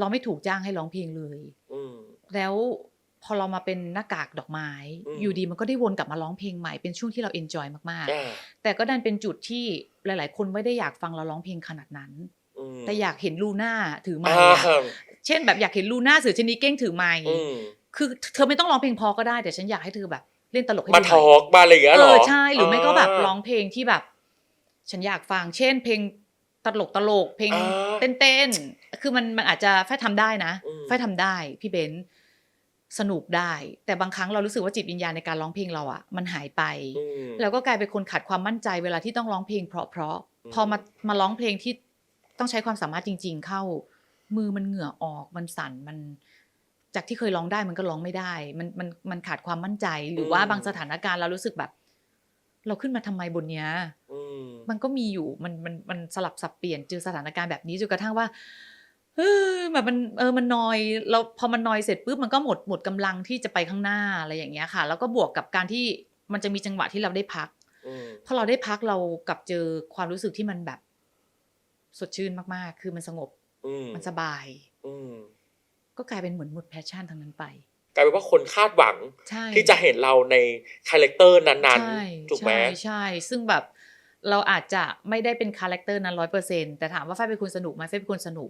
เราไม่ถูกจ้างให้ร้องเพลงเลยอืมแล้วพอเรามาเป็นหน้ากากดอกไม้อืมอยู่ดีมันก็ได้วนกลับมาร้องเพลงใหม่เป็นช่วงที่เราเอนจอยมากอ่าๆแต่ก็ดันเป็นจุดที่หลาย ๆ คนไม่ได้อยากฟังเราร้องเพลงขนาดนั้นอืมแต่อยากเห็นลูน่าถือไมอ่าค์อะเช่นแบบอยากเห็นลูน่าเสือชนิดเก้งถือไมค์อืมคือเธอไม่ต้องร้องเพลงพอก็ได้แต่ฉันอยากให้เธอแบบเล่นตลกให้มาดูหทน่ออยล์กมาอะไรอย่างเงี้ยเอเหรออใช่หรือไม่ก็แบบร้องาเพลงที่แบบ ฉันอยากฟังเช่น เพลง ตลกตลกเพลง อ่าเต้นๆคือมันมันอาจจะแฟทำได้นะอืม แฟทำได้พี่เบนซ์สนุกได้ แต่บางครั้งเรารู้สึกว่าจิตวิญญาณในการร้องเพลงเราอะมันหายไป อืม แล้วก็กลายเป็นคนขาดความมั่นใจเวลาที่ต้องร้องเพลงเพราะอืม ๆพอมามาร้องเพลงที่ต้องใช้ความสามารถจริง ๆ เข้า มือมันเหงื่อออกมันสั่นมัน จากที่เคยร้องได้มันก็ร้องไม่ได้ มันมันมันขาดความมั่นใจ หรือว่าบางสถานการณ์เรารู้สึกแบบ เราขึ้นมาทำไมบนเนี้ยอื มมันก็มีอยู่มันมันมันสลับสับเปลี่ยนเจอสถานการณ์แบบนี้จนกระทั่งว่าเออแบบมันเออมันนอยเราพอมันนอยเสร็จปุ๊บมันก็หมดหมดกำลังที่จะไปข้างหน้าอะไรอย่างเงี้ยค่ะ แล้วก็บวกกับการที่มันจะมีจังหวะที่เราได้พักอืมพอเราได้พักเรากลับเจอความรู้สึกที่มันแบบ สดชื่นมากๆ คือมันสงบอืมมันสบายอืมก็กลายเป็นเหมือนหมดแพชชั่นทั้งนั้นไปกลายเป็นว่าคนคาดหวังใช่ที่จะเห็นเราในคาแรคเตอร์นั้นใช่ๆถูกไหมใช่ใช่ซึ่งแบบ เราอาจจะไม่ได้เป็นคาแรคเตอร์นั้นร้อยเปอร์เซ็นต์แต่ถามว่าฝ้ายเป็นคนสนุกไหมฝ้ายเป็นคนสนุก